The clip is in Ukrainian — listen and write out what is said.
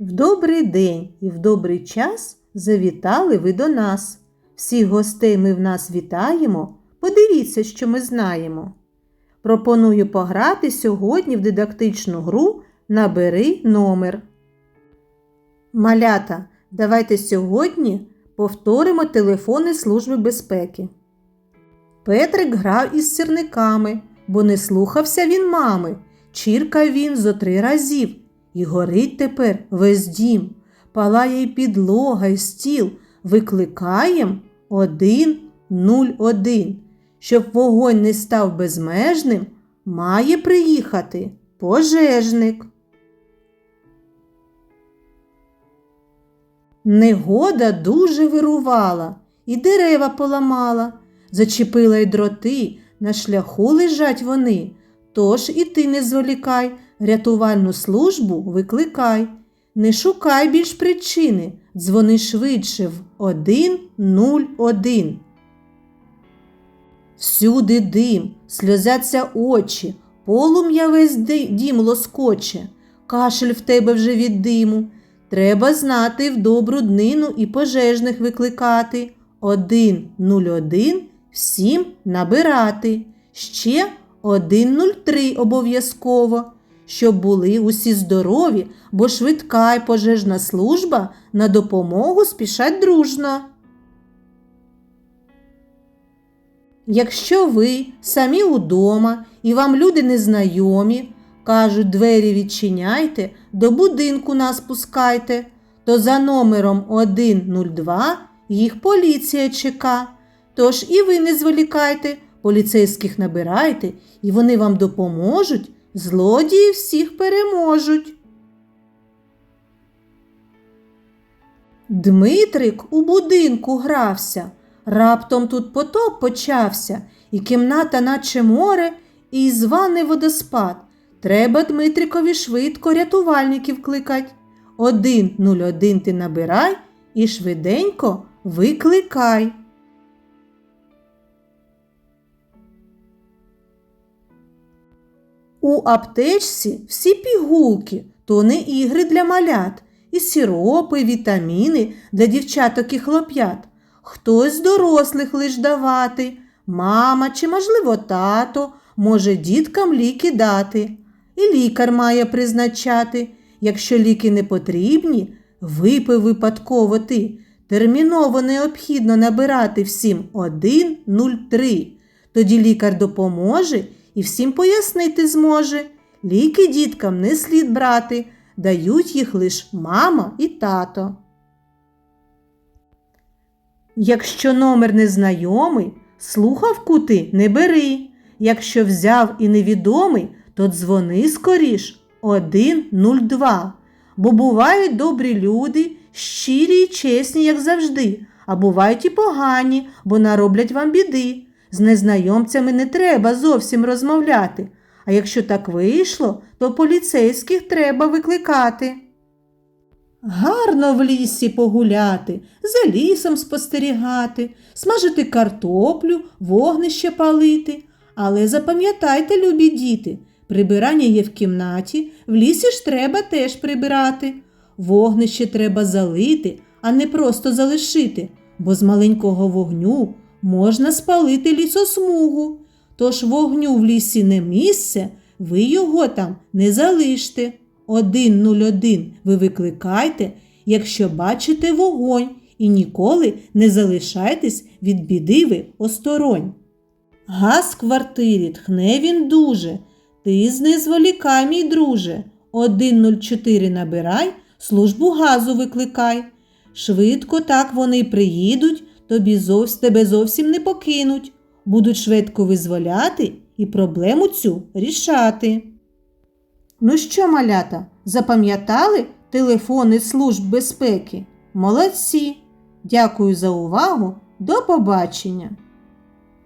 В добрий день і в добрий час завітали ви до нас. Всіх гостей ми в нас вітаємо. Подивіться, що ми знаємо. Пропоную пограти сьогодні в дидактичну гру Набери номер. Малята, давайте сьогодні повторимо телефони Служби безпеки. Петрик грав із сірниками, бо не слухався він мами. Чіркав він зо три разів. І горить тепер весь дім. Палає й підлога, й стіл. Викликаєм один нуль один. Щоб вогонь не став безмежним, має приїхати пожежник. Негода дуже вирувала, і дерева поламала, зачепила й дроти, на шляху лежать вони. Тож і ти не зволікай, рятувальну службу викликай. Не шукай більш причини, дзвони швидше в 101. Всюди дим, сльозяться очі, полум'я весь дім лоскоче, кашель в тебе вже від диму. Треба знати в добру днину і пожежних викликати. 101 всім набирати. Ще 103 обов'язково, щоб були усі здорові, бо швидка й пожежна служба на допомогу спішать дружно. Якщо ви самі удома і вам люди незнайомі, кажуть, двері відчиняйте, до будинку нас пускайте, то за номером 102 їх поліція чека. Тож і ви не зволікайте, поліцейських набирайте, і вони вам допоможуть, злодії всіх переможуть. Дмитрик у будинку грався, раптом тут потоп почався, і кімната, наче море, і званий водоспад. Треба Дмитрикові швидко рятувальників кликать. Один нуль один ти набирай і швиденько викликай. У аптечці всі пігулки, то не ігри для малят, і сіропи, вітаміни для дівчаток і хлоп'ят. Хтось дорослих лиш давати, мама чи, можливо, тато може діткам ліки дати. І лікар має призначати. Якщо ліки не потрібні, випив випадково ти. Терміново необхідно набирати всім 103. Тоді лікар допоможе і всім пояснити зможе. Ліки діткам не слід брати, дають їх лиш мама і тато. Якщо номер незнайомий, слухавку ти не бери. Якщо взяв і невідомий, то дзвони скоріш 102. Бо бувають добрі люди, щирі й чесні, як завжди, а бувають і погані, бо нароблять вам біди. З незнайомцями не треба зовсім розмовляти. А якщо так вийшло, то поліцейських треба викликати. Гарно в лісі погуляти, за лісом спостерігати, смажити картоплю, вогнище палити. Але запам'ятайте, любі діти, прибирання є в кімнаті, в лісі ж треба теж прибирати. Вогнище треба залити, а не просто залишити, бо з маленького вогню можна спалити лісосмугу. Тож вогню в лісі не місце, ви його там не залиште. 101 ви викликайте, якщо бачите вогонь, і ніколи не залишайтесь від біди ви осторонь. Газ в квартирі тхне він дуже. Ти з мій друже. 104 набирай, службу газу викликай. Швидко так вони приїдуть, тобі зовс, тебе зовсім не покинуть. Будуть швидко визволяти і проблему цю рішати. Ну що, малята, запам'ятали телефони служб безпеки? Молодці! Дякую за увагу. До побачення!